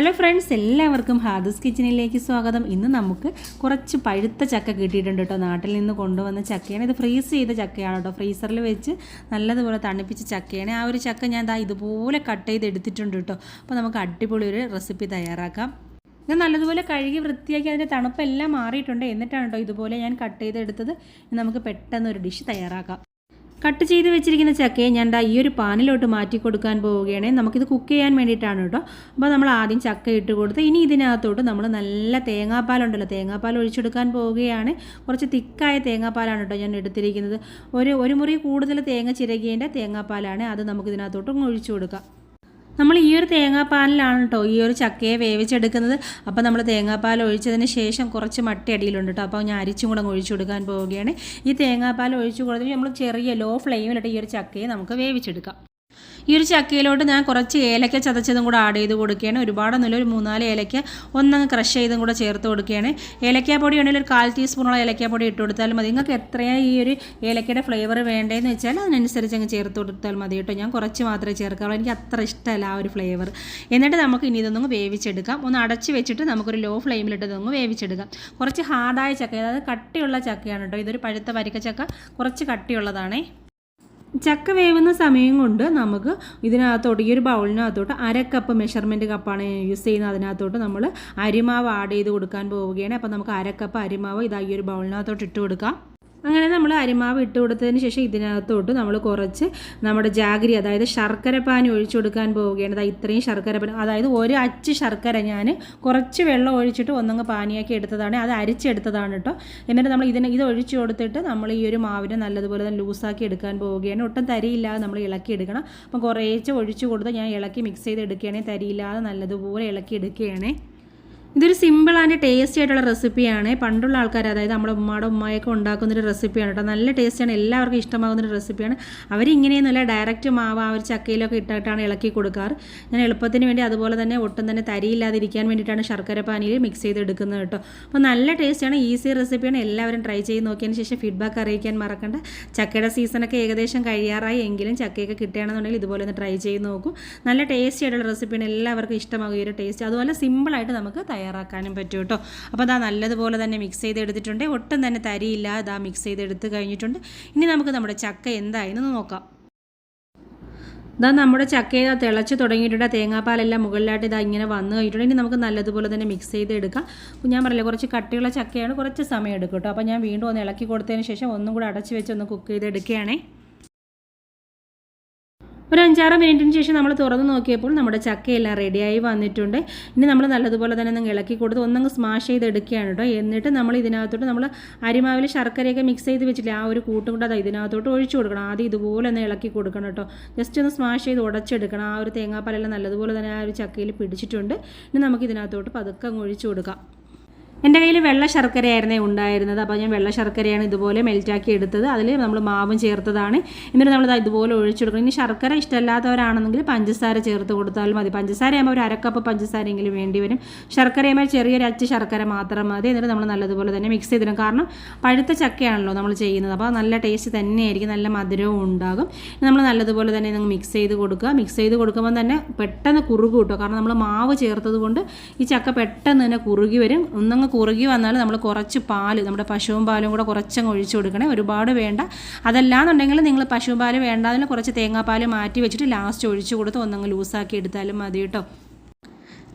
Hello friends എല്ലാവർക്കും ഹാദസ് കിച്ചണിലേക്ക് സ്വാഗതം. ഇന്ന് നമുക്ക് കുറച്ച് പഴുത്ത ചക്ക കിട്ടിയിട്ടുണ്ട് കേട്ടോ. നാട്ടിൽ നിന്ന് കൊണ്ടുവന്ന ചക്കയാണ്. ഇത് ഫ്രീസ് ചെയ്ത ചക്കയാണ് കേട്ടോ. ഫ്രീസറിൽ വെച്ച് നല്ലതുപോലെ തണുപ്പിച്ച ചക്കയാണ്. ആ ഒരു ചക്ക ഞാൻ ദാ ഇതുപോലെ കട്ട് ചെയ്ത് എടുത്തിട്ടുണ്ട് കേട്ടോ. അപ്പോൾ നമുക്ക് അടിപൊളി ഒരു റെസിപ്പി തയ്യാറാക്കാം. ഇത് നല്ലതുപോലെ കഴുകി വൃത്തിയാക്കി അതിന്റെ തണുപ്പെല്ലാം മാറിയിട്ടുണ്ട്. എന്നിട്ടാണ് കേട്ടോ ഇതുപോലെ ഞാൻ കട്ട് ചെയ്തെടുത്തത് നമുക്ക് പെട്ടെന്ന് ഒരു ഡിഷ് തയ്യാറാക്കാം. കട്ട് ചെയ്ത് വെച്ചിരിക്കുന്ന ചക്കയെ ഞാൻ ദാ ഈ ഒരു പാനിലോട്ട് മാറ്റി കൊടുക്കാൻ പോവുകയാണ്. നമുക്കിത് കുക്ക് ചെയ്യാൻ വേണ്ടിയിട്ടാണ് കേട്ടോ. അപ്പോൾ നമ്മൾ ആദ്യം ചക്ക ഇട്ട് കൊടുത്ത് ഇനി ഇതിനകത്തോട്ട് നമ്മൾ നല്ല തേങ്ങാപ്പാലുണ്ടല്ലോ. തേങ്ങാപ്പാൽ ഒഴിച്ചെടുക്കാൻ പോവുകയാണ്. കുറച്ച് തിക്കായ തേങ്ങാപ്പാലാണ് കേട്ടോ ഞാൻ എടുത്തിരിക്കുന്നത്. ഒരു ഒരു മുറി കൂടുതൽ തേങ്ങ ചിരകിയതിന്റെ തേങ്ങാപ്പാലാണ്. അത് നമുക്ക് ഇതിനകത്തോട്ട് ഒഴിച്ചു കൊടുക്കാം. നമ്മൾ ഈ ഒരു തേങ്ങാപ്പാലിലാണ് കേട്ടോ ഈ ഒരു ചക്കയെ വേവിച്ചെടുക്കുന്നത്. അപ്പോൾ നമ്മൾ തേങ്ങാപ്പാൽ ഒഴിച്ചതിന് ശേഷം കുറച്ച് മട്ടി അടിയിലുണ്ട് കേട്ടോ അപ്പോൾ ഞാൻ അരിച്ചും കൂടെ ഒഴിച്ചു കൊടുക്കാൻ പോവുകയാണ്. ഈ തേങ്ങാപ്പാൽ ഒഴിച്ചു കൊടുത്തിട്ട് നമ്മൾ ചെറിയ ലോ ഫ്ലെയിമിലിട്ട് ഈ ഒരു ചക്കയെ നമുക്ക് വേവിച്ചെടുക്കാം. ഈ ഒരു ചക്കയിലോട്ട് ഞാൻ കുറച്ച് ഏലക്ക ചതച്ചതും കൂടെ ആഡ് ചെയ്ത് കൊടുക്കുകയാണ്. ഒരുപാടൊന്നുമില്ല ഒരു മൂന്നാൽ ഏലക്ക ഒന്നങ്ങ് ക്രഷ് ചെയ്തും കൂടെ ചേർത്ത് കൊടുക്കുകയാണ്. ഏലക്കാപ്പൊടി ഉണ്ടെങ്കിൽ ഒരു കാൽ ടീസ്പൂണോളം ഏലക്കാപ്പൊടി ഇട്ട് കൊടുത്താൽ മതി. നിങ്ങൾക്ക് എത്രയാണ് ഈ ഒരു ഏലക്കയുടെ ഫ്ലേവർ വേണ്ടതെന്ന് വെച്ചാൽ അതിനനുസരിച്ച് അങ്ങ് ചേർത്ത് കൊടുത്താൽ മതി കേട്ടോ. ഞാൻ കുറച്ച് മാത്രമേ ചേർക്കാറുള്ളൂ. എനിക്ക് അത്ര ഇഷ്ടമല്ല ആ ഒരു ഫ്ലേവർ എന്നിട്ട് നമുക്ക് ഇനി ഇതൊന്നും വേവിച്ചെടുക്കാം. ഒന്ന് അടച്ച് വെച്ചിട്ട് നമുക്കൊരു ലോ ഫ്ലെയിമിലിട്ട് ഇതൊന്ന് വേവിച്ചെടുക്കാം. കുറച്ച് ഹാർഡായ ചക്ക അതായത് കട്ടിയുള്ള ചക്കയാണ് കേട്ടോ. ഇതൊരു പഴുത്ത വരിക്ക ചക്ക കുറച്ച് കട്ടിയുള്ളതാണേ. ചക്ക വേവുന്ന സമയം കൊണ്ട് നമുക്ക് ഇതിനകത്തോട്ട് ഈ ഒരു ബൗളിനകത്തോട്ട് അര കപ്പ് മെഷർമെന്റ് കപ്പാണ് യൂസ് ചെയ്യുന്നത്. അതിനകത്തോട്ട് നമ്മൾ അരിമാവ് ആഡ് ചെയ്ത് കൊടുക്കാൻ പോവുകയാണ്. അപ്പോൾ നമുക്ക് അര കപ്പ് അരിമാവ് ഇതാ ഈ ഒരു ബൗളിനകത്തോട്ട് ഇട്ട് കൊടുക്കാം. അങ്ങനെ നമ്മൾ അരിമാവ് ഇട്ട് കൊടുത്തതിന് ശേഷം ഇതിനകത്തോട്ട് നമ്മൾ കുറച്ച് നമ്മുടെ ജാഗ്രി അതായത് ശർക്കര പാനി ഒഴിച്ചു കൊടുക്കാൻ പോവുകയാണ്. ഇത്രയും ശർക്കര പാനി. അതായത് ഒരു അച്ച് ശർക്കര ഞാൻ കുറച്ച് വെള്ളം ഒഴിച്ചിട്ട് ഒന്നങ്ങ് പാനിയാക്കി എടുത്തതാണ്. അത് അരിച്ചെടുത്തതാണ് കേട്ടോ. എന്നിട്ട് നമ്മൾ ഇതിന് ഇത് ഒഴിച്ചു കൊടുത്തിട്ട് നമ്മൾ ഈ ഒരു മാവിനെ നല്ലതുപോലെ തന്നെ ലൂസാക്കി എടുക്കാൻ പോവുകയാണ്. ഒട്ടും തരിയില്ലാതെ നമ്മൾ ഇളക്കി എടുക്കണം. അപ്പം കുറേച്ച് ഒഴിച്ചു കൊടുത്ത് ഞാൻ ഇളക്കി മിക്സ് ചെയ്ത് എടുക്കുകയാണെങ്കിൽ തരിയില്ലാതെ നല്ലതുപോലെ ഇളക്കി എടുക്കുകയാണേ. ഇതൊരു സിമ്പിൾ ആൻഡ് ടേസ്റ്റി ആയിട്ടുള്ള റെസിപ്പിയാണ് പണ്ടുള്ള ആൾക്കാർ അതായത് നമ്മുടെ ഉമ്മയുടെ ഉമ്മയൊക്കെ ഉണ്ടാക്കുന്നൊരു റെസിപ്പിയാണ് കേട്ടോ നല്ല ടേസ്റ്റിയാണ് എല്ലാവർക്കും ഇഷ്ടമാകുന്ന ഒരു റെസിപ്പിയാണ് അവരിങ്ങനെയൊന്നുമല്ല ഡയറക്റ്റ് മാവ് ആ ഒരു ചക്കയിലൊക്കെ ഇട്ടിട്ടാണ് ഇളക്കി കൊടുക്കാറ്. ഞാൻ എളുപ്പത്തിന് വേണ്ടി അതുപോലെ തന്നെ ഒട്ടും തന്നെ തരിയില്ലാതിരിക്കാൻ വേണ്ടിയിട്ടാണ് ശർക്കര പാനിയിൽ മിക്സ് ചെയ്തെടുക്കുന്നത് കേട്ടോ അപ്പോൾ നല്ല ടേസ്റ്റിയാണ് ഈസി റെസിപ്പിയാണ് എല്ലാവരും ട്രൈ ചെയ്ത് നോക്കിയതിന് ശേഷം ഫീഡ്ബാക്ക് അറിയിക്കാൻ മറക്കണ്ട. ചക്കയുടെ സീസണൊക്കെ ഏകദേശം കഴിയാറായി എങ്കിലും ചക്കയൊക്കെ കിട്ടുകയാണെന്നുണ്ടെങ്കിൽ ഇതുപോലെ ഒന്ന് ട്രൈ ചെയ്ത് നോക്കും. നല്ല ടേസ്റ്റി ആയിട്ടുള്ള റെസിപ്പിയാണ് എല്ലാവർക്കും ഇഷ്ടമാകും ഈ ഒരു ടേസ്റ്റ് അതുപോലെ സിമ്പിളായിട്ട് നമുക്ക് തയ്യാറാക്കാനും പറ്റും കേട്ടോ അപ്പോൾ അതാ നല്ലതുപോലെ തന്നെ മിക്സ് ചെയ്തെടുത്തിട്ടുണ്ട്. ഒട്ടും തന്നെ തരിയില്ല. ഇതാ മിക്സ് ചെയ്തെടുത്ത് കഴിഞ്ഞിട്ടുണ്ട്. ഇനി നമുക്ക് നമ്മുടെ ചക്ക എന്തായെന്ന് നോക്കാം. ഇതാ നമ്മുടെ ചക്ക ഇതാ തിളച്ച് തുടങ്ങിയിട്ടുണ്ട്. തേങ്ങാപ്പാലെല്ലാം മുകളിലായിട്ട് ഇതാ ഇങ്ങനെ വന്നു കഴിഞ്ഞിട്ടുണ്ട്. ഇനി നമുക്ക് നല്ലതുപോലെ തന്നെ മിക്സ് ചെയ്ത് എടുക്കാം ഞാൻ പറയില്ല കുറച്ച് കട്ടിയുള്ള ചക്കയാണ് കുറച്ച് സമയം എടുക്കും കേട്ടോ. അപ്പോൾ ഞാൻ വീണ്ടും ഒന്ന് ഇളക്കി കൊടുത്തതിന് ശേഷം ഒന്നും കൂടെ അടച്ച് വെച്ച് ഒന്ന് കുക്ക് ചെയ്ത് എടുക്കുകയാണേ ഒരു അഞ്ചാറ് മിനിറ്റിന് ശേഷം നമ്മൾ തുറന്ന് നോക്കിയപ്പോൾ നമ്മുടെ ചക്കയെല്ലാം റെഡിയായി വന്നിട്ടുണ്ട്. ഇനി നമ്മൾ നല്ലതുപോലെ തന്നെ ഒന്ന് ഇളക്കി കൊടുത്ത് ഒന്നങ്ങ് സ്മാഷ് ചെയ്ത് എടുക്കുകയാണ് കേട്ടോ. എന്നിട്ട് നമ്മൾ ഇതിനകത്തോട്ട് നമ്മൾ അരിമാവിൽ ശർക്കരയൊക്കെ മിക്സ് ചെയ്ത് വെച്ചില്ല ആ ഒരു കൂട്ടും കൂടെ അത് ഇതിനകത്തോട്ട് ഒഴിച്ചു കൊടുക്കണം. ആദ്യം ഇതുപോലെ ഒന്ന് ഇളക്കി കൊടുക്കണം കേട്ടോ. ജസ്റ്റ് ഒന്ന് സ്മാഷ് ചെയ്ത് ഉടച്ചെടുക്കണം. ആ ഒരു തേങ്ങാപ്പാലെല്ലാം നല്ലതുപോലെ തന്നെ ആ ഒരു ചക്കയിൽ പിടിച്ചിട്ടുണ്ട്. ഇനി നമുക്ക് ഇതിനകത്തോട്ട് പതുക്കെ അങ്ങ് ഒഴിച്ചു കൊടുക്കാം. എന്റെ കയ്യിൽ വെള്ള ശർക്കരയായിരുന്നേ ഉണ്ടായിരുന്നത്. അപ്പോൾ ഞാൻ വെള്ള ശർക്കരയാണ് ഇതുപോലെ മെൽറ്റാക്കി എടുത്തത്. അതിൽ നമ്മൾ മാവും ചേർത്തതാണ്. എന്നിട്ട് നമ്മൾ ഇതുപോലെ ഒഴിച്ചെടുക്കണം ഇനി ശർക്കര ഇഷ്ടമല്ലാത്തവരാണെന്നെങ്കിൽ പഞ്ചസാര ചേർത്ത് കൊടുത്താലും മതി. പഞ്ചസാര ആകുമ്പോൾ ഒരു അരക്കപ്പ് പഞ്ചസാരയെങ്കിലും വേണ്ടി വരും. ശർക്കരയാകുമ്പോൾ ചെറിയൊരു അച്ച് ശർക്കര മാത്രം മതി. എന്നിട്ട് നമ്മൾ നല്ലതുപോലെ തന്നെ മിക്സ് ചെയ്തിടും. കാരണം പഴുത്ത ചക്കയാണല്ലോ നമ്മൾ ചെയ്യുന്നത്. അപ്പോൾ നല്ല ടേസ്റ്റ് തന്നെയായിരിക്കും. നല്ല മധുരവും ഉണ്ടാകും. നമ്മൾ നല്ലതുപോലെ തന്നെ നിങ്ങൾ മിക്സ് ചെയ്ത് കൊടുക്കുക. മിക്സ് ചെയ്ത് കൊടുക്കുമ്പോൾ തന്നെ പെട്ടെന്ന് കുറുകും കാരണം നമ്മൾ മാവ് ചേർത്തത് കൊണ്ട് ഈ ചക്ക പെട്ടെന്ന് തന്നെ കുറുകി വരും. ഒന്നങ്ങ് കുറുകി വന്നാൽ നമ്മൾ കുറച്ച് പാൽ നമ്മുടെ പശുവും പാലും കൂടെ കുറച്ചങ്ങ് ഒഴിച്ചു കൊടുക്കണേ. ഒരുപാട് വേണ്ട. അതല്ലാന്നുണ്ടെങ്കിൽ നിങ്ങൾ പശു പാൽ വേണ്ട അതിൽ കുറച്ച് തേങ്ങാപ്പാൽ മാറ്റി വെച്ചിട്ട് ലാസ്റ്റ് ഒഴിച്ചു കൊടുത്ത് ഒന്നങ്ങ് ലൂസാക്കി എടുത്താലും മതി കേട്ടോ.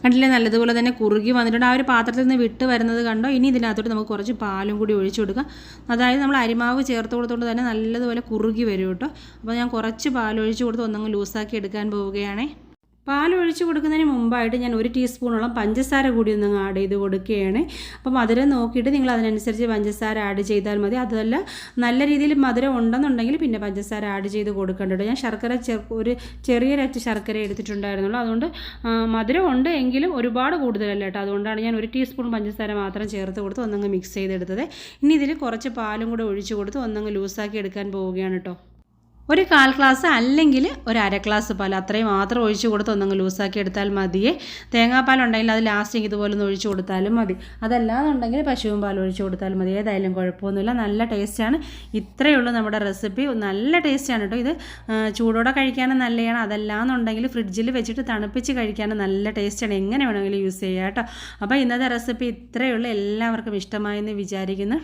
കണ്ടില്ലേ? നല്ലതുപോലെ തന്നെ കുറുകി വന്നിട്ടുണ്ട്. ആ ഒരു പാത്രത്തിൽ നിന്ന് വിട്ട് വരുന്നത് കണ്ടോ? ഇനി ഇതിനകത്തോട്ട് നമുക്ക് കുറച്ച് പാലും കൂടി ഒഴിച്ചു കൊടുക്കാം. അതായത് നമ്മൾ അരിമാവ് ചേർത്ത് കൊടുത്തുകൊണ്ട് തന്നെ നല്ലതുപോലെ കുറുകി വരും കേട്ടോ. അപ്പോൾ ഞാൻ കുറച്ച് പാൽ ഒഴിച്ചു കൊടുത്ത് ഒന്നങ്ങ് ലൂസാക്കി എടുക്കാൻ പോവുകയാണേ. പാൽ ഒഴിച്ച് കൊടുക്കുന്നതിന് മുമ്പായിട്ട് ഞാൻ ഒരു ടീസ്പൂണോളം പഞ്ചസാര കൂടി ഒന്ന് ആഡ് ചെയ്ത് കൊടുക്കുകയാണ്. അപ്പോൾ മധുരം നോക്കിയിട്ട് നിങ്ങൾ അതിനനുസരിച്ച് പഞ്ചസാര ആഡ് ചെയ്താൽ മതി. അതല്ല നല്ല രീതിയിൽ മധുരം ഉണ്ടെന്നുണ്ടെങ്കിൽ പിന്നെ പഞ്ചസാര ആഡ് ചെയ്ത് കൊടുക്കേണ്ടത് ഞാൻ ശർക്കര ഒരു ചെറിയൊരച്ച് ശർക്കര എടുത്തിട്ടുണ്ടായിരുന്നുള്ളൂ. അതുകൊണ്ട് മധുരം ഉണ്ട് എങ്കിലും ഒരുപാട് കൂടുതലല്ല കേട്ടോ. അതുകൊണ്ടാണ് ഞാൻ ഒരു ടീസ്പൂൺ പഞ്ചസാര മാത്രം ചേർത്ത് കൊടുത്ത് ഒന്നങ്ങ് മിക്സ് ചെയ്തെടുത്തത്. ഇനി ഇതിൽ കുറച്ച് പാലും കൂടെ ഒഴിച്ച് കൊടുത്ത് ഒന്നങ്ങ് ലൂസാക്കി എടുക്കാൻ പോവുകയാണ് കേട്ടോ. ഒരു കാൽ ഗ്ലാസ് അല്ലെങ്കിൽ ഒരു അര ഗ്ലാസ് പാൽ അത്രയും മാത്രം ഒഴിച്ച് കൊടുത്ത് ഒന്നങ്ങ് ലൂസാക്കി എടുത്താൽ മതിയേ തേങ്ങാപ്പാൽ ഉണ്ടെങ്കിൽ അത് ലാസ്റ്റിങ് ഇതുപോലെ ഒന്ന് ഒഴിച്ച് കൊടുത്താലും മതി. അതല്ലാന്നുണ്ടെങ്കിൽ പശുവും പാൽ ഒഴിച്ച് കൊടുത്താലും മതി. ഏതായാലും കുഴപ്പമൊന്നുമില്ല. നല്ല ടേസ്റ്റാണ് ഇത്രയേ ഉള്ളൂ നമ്മുടെ റെസിപ്പി നല്ല ടേസ്റ്റാണ് കേട്ടോ ഇത്. ചൂടോടെ കഴിക്കാനും നല്ലതാണ് അതല്ലാന്നുണ്ടെങ്കിൽ ഫ്രിഡ്ജിൽ വെച്ചിട്ട് തണുപ്പിച്ച് കഴിക്കാനും നല്ല ടേസ്റ്റാണ് എങ്ങനെ വേണമെങ്കിലും യൂസ് ചെയ്യാം കേട്ടോ അപ്പോൾ ഇന്നത്തെ റെസിപ്പി ഇത്രയേ ഉള്ളൂ. എല്ലാവർക്കും ഇഷ്ടമായെന്ന് വിചാരിക്കുന്നു.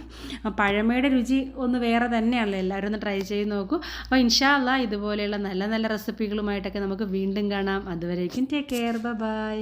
പഴമയുടെ രുചി ഒന്ന് വേറെ തന്നെയാണല്ലോ. എല്ലാവരും ഒന്ന് ട്രൈ ചെയ്ത് നോക്കൂ. അപ്പോൾ ഇൻഷാല്ല ഇതുപോലെയുള്ള നല്ല നല്ല റെസിപ്പികളുമായിട്ടൊക്കെ നമുക്ക് വീണ്ടും കാണാം. അതുവരേക്കും ടേക്ക് കെയർ ബൈ